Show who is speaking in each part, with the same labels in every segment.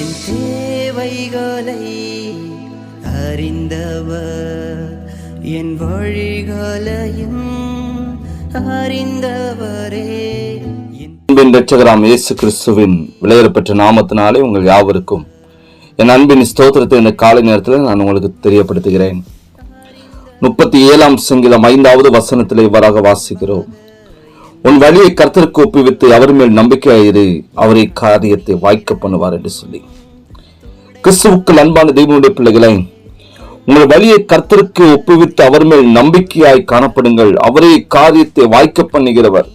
Speaker 1: என் தேவைகளை அறிந்தவர் என் வழிகளையும் அறிந்தவரே.
Speaker 2: அன்பின் ரட்சகராம் இயேசு கிறிஸ்துவின் விளையாடப்பட்ட நாமத்தினாலே உங்கள் யாவருக்கும் என் அன்பின் ஸ்தோத்திரத்தை இந்த காலை நேரத்தில் நான் உங்களுக்கு தெரியப்படுத்துகிறேன். முப்பத்தி ஏழாம் சங்கிலம் ஐந்தாவது வசனத்தில் இவ்வாறாக வாசிக்கிறோம். உன் வழியை கர்த்தருக்கு ஒப்புவித்து அவர் மேல் நம்பிக்கையாயிரு. அவரை காரியத்தை வாய்க்க பண்ணுவார் என்று சொல்லி. கிறிஸ்துவுக்குள் அன்பான தெய்வனுடைய பிள்ளைகளை உங்கள் வழியை கர்த்தருக்கு ஒப்புவித்து அவர் மேல் நம்பிக்கையாய் காணப்படுங்கள். அவரே காரியத்தை வாய்க்க பண்ணுகிறவர்.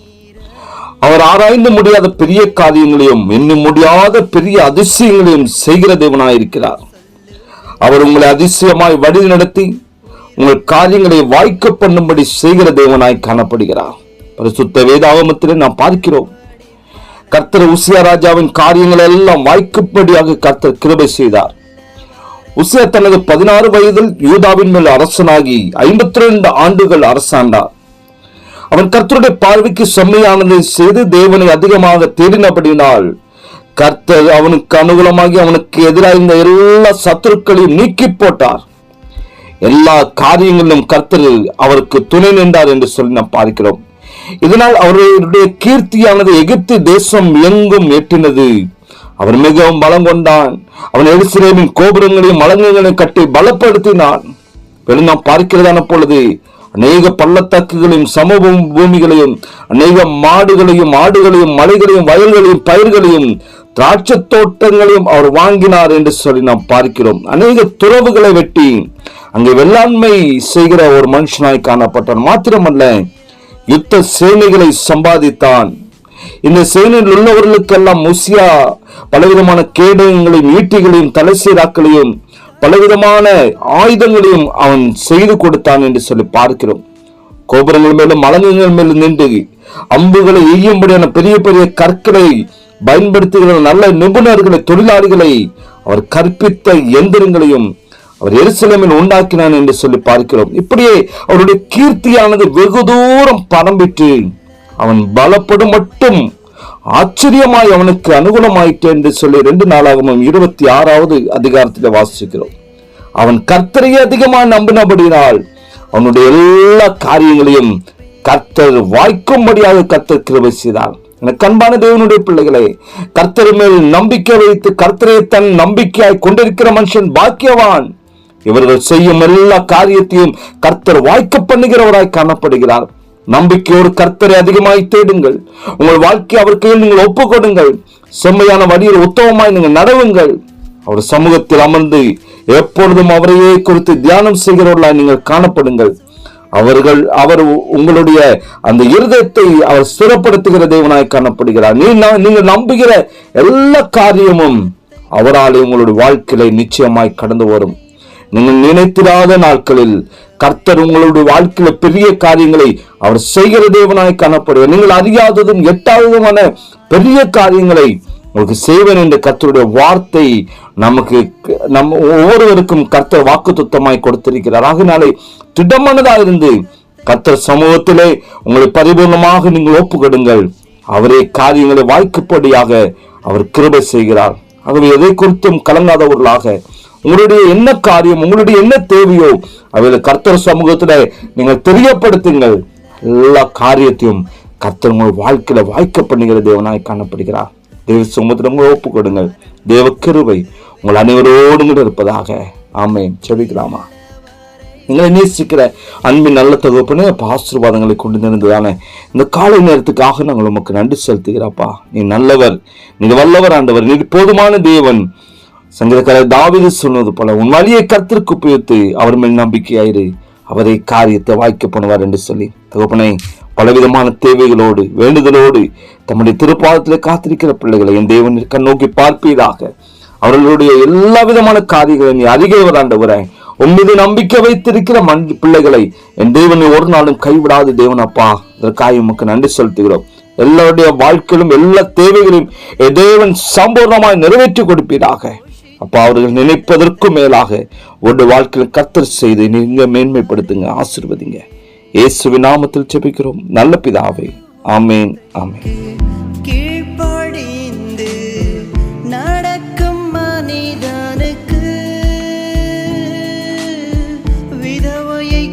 Speaker 2: அவர் ஆராய்ந்து முடியாத பெரிய காரியங்களையும் எண்ண முடியாத பெரிய அதிசயங்களையும் செய்கிற தேவனாயிருக்கிறார். அவர் உங்களை அதிசயமாய் வழி நடத்தி உங்கள் காரியங்களை வாய்க்க பண்ணும்படி செய்கிற தேவனாய் காணப்படுகிறார். பரிசுத்த வேதாகமத்திலே நாம் பார்க்கிறோம். கர்த்தர் உசியா ராஜாவின் காரியங்கள் எல்லாம் வாய்க்கும்படியாக கர்த்தர் கிருபை செய்தார். உசியா தனது பதினாறு வயதில் யூதாவின் மேல் அரசனாகி ஐம்பத்தி ரெண்டு ஆண்டுகள் அரசாண்டார். அவன் கர்த்தருடைய பார்வைக்கு செம்மையானதை செய்து தேவனை அதிகமாக தேடினபடினால் கர்த்தர் அவனுக்கு அனுகூலமாகி அவனுக்கு எதிராக இருந்த எல்லா சத்துருக்களையும் நீக்கி போட்டார். எல்லா காரியங்களிலும் கர்த்தர் அவருக்கு துணை நின்றார் என்று சொல்லி நாம் பார்க்கிறோம். இதனால் அவருடைய கீர்த்தியானது எகிப்து தேசம் எங்கும் எட்டினது அவர் மிகவும் பலம் கொண்டான். அவன் எருசலேமின் கோபுரங்களையும் மலங்களையும் கட்டி பலப்படுத்தினான். வெளி நாம் பார்க்கிறதான பொழுது அநேக பள்ளத்தாக்குகளையும் சமூக பூமிகளையும் அநேக மாடுகளையும் ஆடுகளையும் மலைகளையும் வயல்களையும் பயிர்களையும் திராட்சை தோட்டங்களையும் அவர் வாங்கினார் என்று சொல்லி நாம் பார்க்கிறோம். அநேக துறவுகளை வெட்டி அங்கே வெள்ளாண்மை செய்கிற ஒரு மனுஷனாய் காணப்பட்டான். மாத்திரமல்ல யுத்த சேனைகளை சம்பாதித்தான். இந்த சேனையில் உள்ளவர்களுக்கெல்லாம் முசியா பலவிதமான கேடயங்களையும் ஈட்டிகளையும் தலைசீராக்களையும் பலவிதமான ஆயுதங்களையும் அவன் செய்து கொடுத்தான் என்று சொல்லி பார்க்கிறோம். கோபுரங்கள் மேலும் மலங்குகள் மேலும் நின்று அம்புகளை எய்யும்படியான பெரிய பெரிய கற்களை பயன்படுத்துகிற நல்ல நிபுணர்களை தொழிலாளிகளை அவர் கற்பித்த எந்திரங்களையும் அவர் எருசலேமில் உண்டாக்கினான் என்று சொல்லி பார்க்கிறோம். இப்படியே அவருடைய கீர்த்தியானது வெகு தூரம் பரம்பிட்டு அவன் பலப்படும் மட்டும் ஆச்சரியமாய் அவனுக்கு அனுகூலமாயிற்று என்று சொல்லி ரெண்டு நாளாகவும் இருபத்தி ஆறாவது அதிகாரத்தில் வாசிக்கிறோம். அவன் கர்த்தரையே அதிகமாக நம்பினபடினால் அவனுடைய எல்லா காரியங்களையும் கர்த்தர் வாய்க்கும்படியாக கர்த்தர் கிருபை செய்தார். எனக்கு அன்பான தேவனுடைய பிள்ளைகளே கர்த்தர் மேல் நம்பிக்கை வைத்து கர்த்தரை தன் நம்பிக்கையாய் கொண்டிருக்கிற மனுஷன் பாக்கியவான். இவர்கள் செய்யும் எல்லா காரியத்தையும் கர்த்தர் வாய்க்க பண்ணுகிறவராய் காணப்படுகிறார். நம்பிக்கையோடு கர்த்தரை அதிகமாய் தேடுங்கள். உங்கள் வாழ்க்கை அவர் கையில் நீங்கள் ஒப்புக்கொடுங்கள். செம்மையான வழியில் உத்தமமாய் நீங்கள் நடவுங்கள். அவர் சமூகத்தில் அமர்ந்து எப்பொழுதும் அவரையே குறித்து தியானம் செய்கிறவர்களாய் நீங்கள் காணப்படுங்கள். அவர்கள் அவர் உங்களுடைய அந்த இருதயத்தை அவர் ஸ்திரப்படுத்துகிற தேவனாய் காணப்படுகிறார். நீ நீங்கள் நம்புகிற எல்லா காரியமும் அவரால் உங்களுடைய வாழ்க்கையில நிச்சயமாய் கடந்து வரும் நீங்கள் நினைத்திராத நாட்களில் கர்த்தர் உங்களுடைய வாழ்க்கையில பெரிய காரியங்களை அவர் செய்கிற தேவனாய் காணப்படுவார். நீங்கள் அறியாததும் எட்டாவதுமான பெரிய காரியங்களை உங்களுக்கு செய்வேன் என்ற கர்த்தருடைய வார்த்தை நமக்கு நம்ம ஒவ்வொருவருக்கும் கர்த்தர் வாக்கு துத்தமாய் கொடுத்திருக்கிறார். ஆகினாலே திடமானதா இருந்து கர்த்தர் சமூகத்திலே உங்களை பரிபூர்ணமாக நீங்கள் ஒப்புக்கொடுங்கள். அவரே காரியங்களை வாய்க்குப்படியாக அவர் கிருபை செய்கிறார். ஆகவே எதை குறித்தும் கலங்காதவர்களாக உங்களுடைய என்ன காரியம் உங்களுடைய என்ன தேவையோ அவையில கர்த்தர் சமூகத்தில் நீங்கள் தெரியப்படுத்துங்கள். எல்லா காரியத்தையும் கர்த்தர் உங்கள் வாழ்க்கையில் வாய்க்க பண்ணுகிற தேவனாய் காணப்படுகிறார். தேவ சமூகத்தில் உங்களை ஒப்பு கொடுங்கள் தேவ கிருபை உங்கள் அனைவரோடு கூட இருப்பதாக. ஆமே செபிக்கலாமா எங்களை நேசிக்கிற அன்பின் நல்ல தொகுப்புன்னு ஆசீர்வாதங்களை கொண்டு நிறந்ததானே இந்த காலை நேரத்துக்காக நாங்கள் உமக்கு நன்றி செலுத்துகிறப்பா நீ நல்லவர் நீ வல்லவர் ஆண்டவர் நீ போதுமான தேவன். சங்கீதக்காரர் தாவிது சொன்னது போல உன் வழியை கர்த்தருக்கு உபயோகித்து அவர் மேல் நம்பிக்கையாயிரு. அவரை காரியத்தை வாய்க்க பண்ணுவார் என்று சொல்லி தகப்பனை பலவிதமான தேவைகளோடு வேண்டுதலோடு தம்முடைய திருப்பாதத்தில் காத்திருக்கிற பிள்ளைகளை என் தேவன் கண்ணோக்கி பார்ப்பீராக. அவர்களுடைய எல்லா விதமான காரியங்களை நீ அறிகிறவர் ஆண்டவரை. உம்மீது நம்பிக்கை வைத்திருக்கிற மண் பிள்ளைகளை என் தேவனை ஒரு நாளும் கைவிடாது தேவன் அப்பா. இதற்காக உமக்கு நன்றி செலுத்துகிறோம். எல்லாருடைய வாழ்க்கையிலும் எல்லா தேவைகளையும் என் தேவன் சம்பூர்ணமாய் நிறைவேற்றி கொடுப்பீராக. அப்பா அவர்கள் நினைப்பதற்கும் மேலாக உங்களுடைய வாழ்க்கையில் கத்தர் செய்து நீங்க மேன்மைப்படுத்துங்க ஆசிர்வதிங்க. இயேசுவி நாமத்தில் செபிக்கிறோம் நல்ல பிதாவே. ஆமேன் ஆமேன். விதவையை